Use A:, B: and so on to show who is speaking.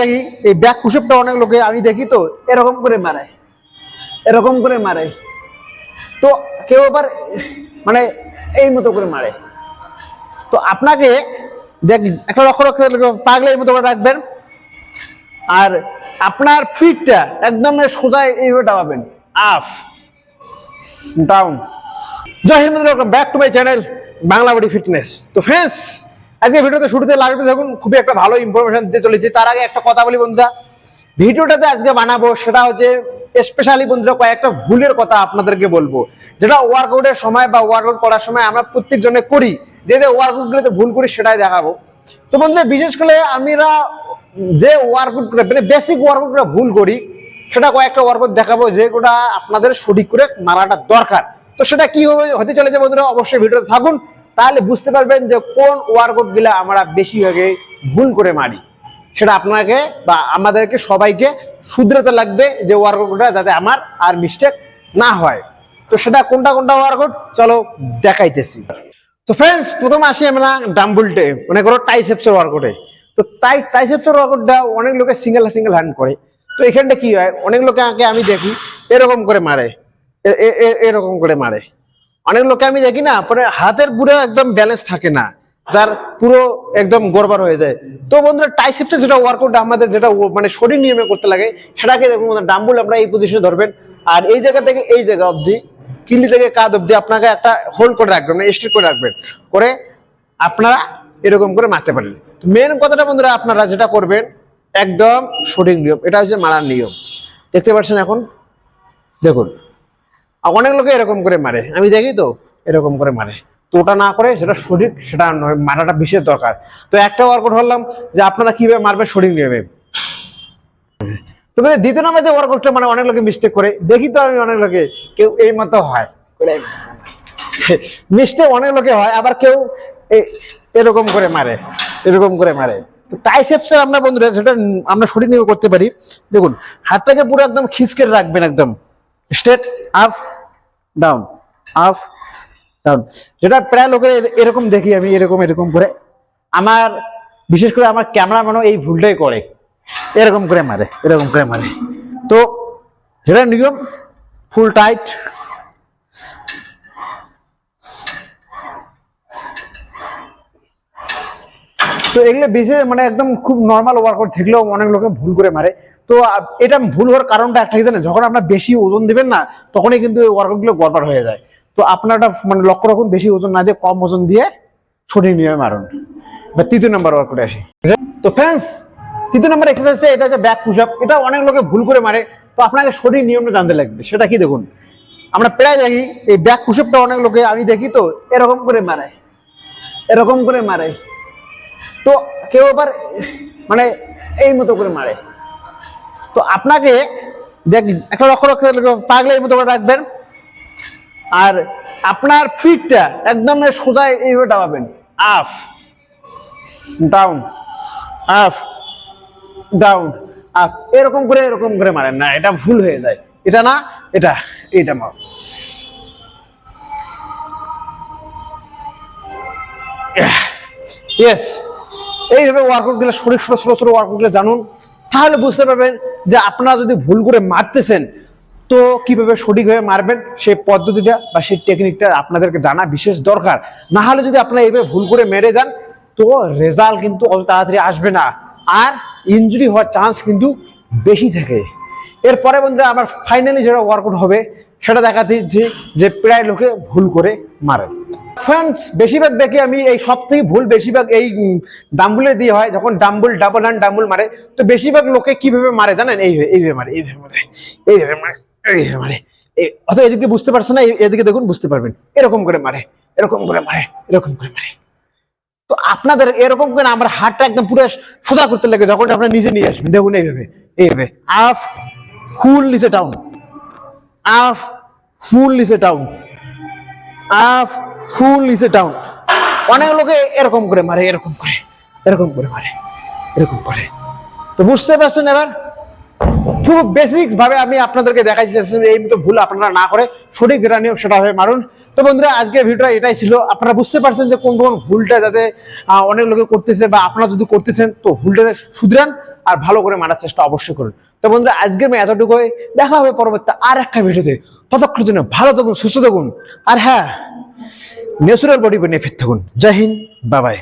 A: দেখি, এই ব্যাক পুষপটা অনেক লোকে আমি দেখি তো, এরকম করে মারে, এরকম করে মারে। তো কেউ আবার মানে এই মতো করে মারে। তো আপনাকে দেখ, একটা লক্ষ্য রাখতে পাগলে এই মতো করে রাখবেন। আর আপনার পিঠটা একদম সোজা এইভাবে দাবাবেন। Up down Joy Hind back to my channel Bangla body fitness. তো ফ্রেন্ডস আজকে ভিডিওতে শুরুতে লাগবে দেখুন, খুবই একটা ভালো ইনফরমেশন দিতে চলেছি। তার আগে একটা কথা বলি বন্ধুরা। ভিডিওটাতে আজকে বানাবো, সেটা হচ্ছে স্পেশালি বন্ধুরা কয়েকটা ভুলের কথা আপনাদেরকে বলব। যেটা ওয়ার্কআউটের সময় বা ওয়ার্কআউট করার সময় আমরা প্রত্যেকজনে করি, যে যে ওয়ার্কআউটগুলোতে ভুল করি সেটাই দেখাবো। তো বন্ধুরা, বিশেষ করে আমরা যে ওয়ার্কআউট মানে বেসিক ওয়ার্কআউটটা ভুল করি, সেটা কয়েকটা ওয়ার্কআউট দেখাবো যেগুলো আপনাদের সঠিক করে মারাটা দরকার। তো সেটা কি হবে- হতে চলেছে বন্ধুরা, অবশ্যই ভিডিওতে থাকুন। তাহলে বুঝতে পারবেন যে কোন ওয়ার্কআউটগুলো আমরা বেশিরভাগে ভুল করে মারি। সেটা আপনাকে বা আমাদেরকে সবাইকে শুধরাতে লাগবে যে ওয়ার্কআউটটা যাতে আমার আর মিস্টেক না হয়। তো সেটা কোনটা কোনটা ওয়ার্কআউট চলো দেখাইতেছি। তো ফ্রেন্ডস প্রথমে আসি আমরা ডাম্বুলটে মানে করো টাইসেপসের ওয়ার্কআউটে তো টাই টাইসেপসের ওয়ার্কআউটটা অনেক লোকে সিঙ্গেল সিঙ্গেল হ্যান্ড করে। তো এখানটা কি হয়? অনেক লোকে আগে আমি দেখি, এরকম করে মারে। এরকম করে মারে। অনেক লোকে আমি দেখি না, পরে হাতের পুরো একদম ব্যালেন্স থাকে না, যার পুরো একদম গড়বড় হয়ে যায়। তো বন্ধুরা টাইসেপটা যেটা ওয়ার্কআউট আমাদের যেটা মানে শরীর নিয়মে করতে লাগে, সেটাকে দেখুন ডাম্বুল আমরা এই পজিশনে ধরবেন, আর এই জায়গা থেকে এই জায়গা অবধি কিলি থেকে কাঁধ অবধি আপনাকে একটা হোল্ড করে রাখবেন মানে স্ট্রিক করে রাখবেন, করে আপনারা এরকম করে মারতে পারেন। মেন কথাটা বন্ধুরা, আপনারা যেটা করবেন, একদম সঠিক নিয়ম, এটা হচ্ছে মারার নিয়ম। দেখতে পাচ্ছেন এখন? দেখুন। অনেক লোকে এরকম করে মারে। আমি দেখি তো, এরকম করে মারে। তো ওটা না করে সেটা শরীর, সেটা নয়, মারাটা বিশেষ দরকার। তো একটা ওয়ার্কআউট হলাম যে আপনারা কীভাবে মারবেন সঠিক নিয়মে তবে দ্বিতীয় নাম্বার যে ওয়ার্কআউটটা মানে অনেক লোকে মিস্টেক করে। দেখি তো আমি অনেক লোকে, কেউ এই মতো হয়। মিস্টেক অনেক লোকে হয়, আবার কেউ এরকম করে মারে, এরকম করে মারে। তো টাইসেপসের আমরা বন্ধুরা, সেটা আমরা শরীর নিয়ে করতে পারি। দেখুন, হাতটাকে পুরো একদম খিসকে রাখবেন একদম। Straight up down up down যেটা প্রায় লোকের এরকম দেখি আমি, এরকম এরকম করে। আমার, বিশেষ করে আমার ক্যামেরাম্যানও এই ভুলটাই করে। এরকম করে মারে, এরকম করে মারে। তো, যেটা নিয়ম ফুল টাইট তো এগুলো বেশি মানে একদম খুব নর্মাল ওয়ার্কআউট থাকলেও অনেক লোকে ভুল করে মারে। তো এটা ভুল হওয়ার কারণটা একটা কি জানেন? যখন আপনার বেশি ওজন দিবেন না, তখনই কিন্তু এই ওয়ার্কআউটগুলো গড়বড় হয়ে যায়। তো আপনারটা মানে লক্ষ্য রাখুন, বেশি ওজন না দিয়ে কম ওজন দিয়ে সঠিক নিয়মে মারুন। বা তৃতীয় নাম্বার ওয়ার্কআউটে আসি। তো ফ্রেন্ডস তৃতীয় নাম্বার এক্সারসাইজ এটা হচ্ছে ব্যাক পুশ আপ এটা অনেক লোকে ভুল করে মারে। তো আপনাকে সঠিক নিয়মটা জানতে লাগবে। সেটা কি দেখুন? আমরা প্রায় দেখি, এই ব্যাক পুশ আপটা অনেক লোকে, আমি দেখি তো, এরকম করে মারে। এরকম করে মারে। তো কেউ আবার মানে এই মতো করে মারে। তো আপনাকে দেখ, একটা লক্ষ্য রাখতে পাগলে এই মতো করে রাখবেন। আর আপনার পিঠটা একদম সোজা এইভাবে দাবাবেন। আফ ডাউন আফ ডাউন আপ এরকম করে এরকম করে মারেন। না, এটা ভুল হয়ে যায়। এটা না, এটা এটা মার। ইয়েস এইভাবে ওয়ার্কআউটগুলো শরীর ছোট ছোট ছোট ওয়ার্কআউটগুলো জানুন, তাহলে বুঝতে পারবেন যে আপনারা যদি ভুল করে মারতেছেন, তো কীভাবে সঠিকভাবে মারবেন সেই পদ্ধতিটা বা সেই টেকনিকটা আপনাদেরকে জানা বিশেষ দরকার। না হলে যদি আপনারা এইভাবে ভুল করে মেরে যান, তো রেজাল্ট কিন্তু অত তাড়াতাড়ি আসবে না। আর ইনজুরি হওয়ার চান্স কিন্তু বেশি থাকে। এরপরে বন্ধুরা আমার ফাইনালি যেটা ওয়ার্কআউট হবে, সেটা দেখাতে যে প্রায় লোকে ভুল করে মারে। ফ্রেন্ডস বেশিরভাগ দেখি আমি এই সব থেকে ভুল বেশিরভাগ এই ডাম্বুলে দিয়ে হয়, যখন ডাম্বুল ডাবল হ্যান্ড ডাম্বুল মারে, তো বেশিরভাগ লোকে কীভাবে মারে জানেন? এইভাবে এইভাবে মারে এইভাবে মারে এইভাবে মারে এইভাবে মারে, এই- অথবা এদিকে বুঝতে পারছে না এদিকে দেখুন, বুঝতে পারবেন, এরকম করে মারে, এরকম করে মারে, এরকম করে মারে। তো আপনাদের এরকম করে আমার হাতটা একদম পুরো সোজা করতে লাগে, যখন আপনারা নিজে নিয়ে আসবেন, দেখুন এইভাবে এইভাবে আফ ফুল নিচে টাউন আফ ফুল নিচে টাউন আফ ফুল নিচে ডাউন অনেক লোকে এরকম করে মারে, এরকম করে এরকম করে মারে, এরকম করে। তো বুঝতে পারছেন এবার? খুব বেসিক ভাবে আমি আপনাদেরকে দেখাচ্ছি এই মতো ভুল আপনারা না করে সঠিক যেটা নিয়ম সেটা হবে মারুন। তো বন্ধুরা আজকের ভিডিওটা এটাই ছিল। আপনারা বুঝতে পারছেন যে কোন কোন ভুলটা যাতে অনেক লোকে করতেছে বা আপনারা যদি করতেছেন, তো ভুলটা শুধরান। আর ভালো করে মারার চেষ্টা অবশ্যই করুন। তো বন্ধুরা আজকে আমি এতটুকুই দেখা হবে পরবর্তী আর একটা ভিডিওতে। ততক্ষণের জন্য ভালো থাকুন, সুস্থ থাকুন। আর হ্যাঁ ন্যাচুরাল বডি বানিয়ে ফিরতে থাকুন। জয় হিন্দ বাবাই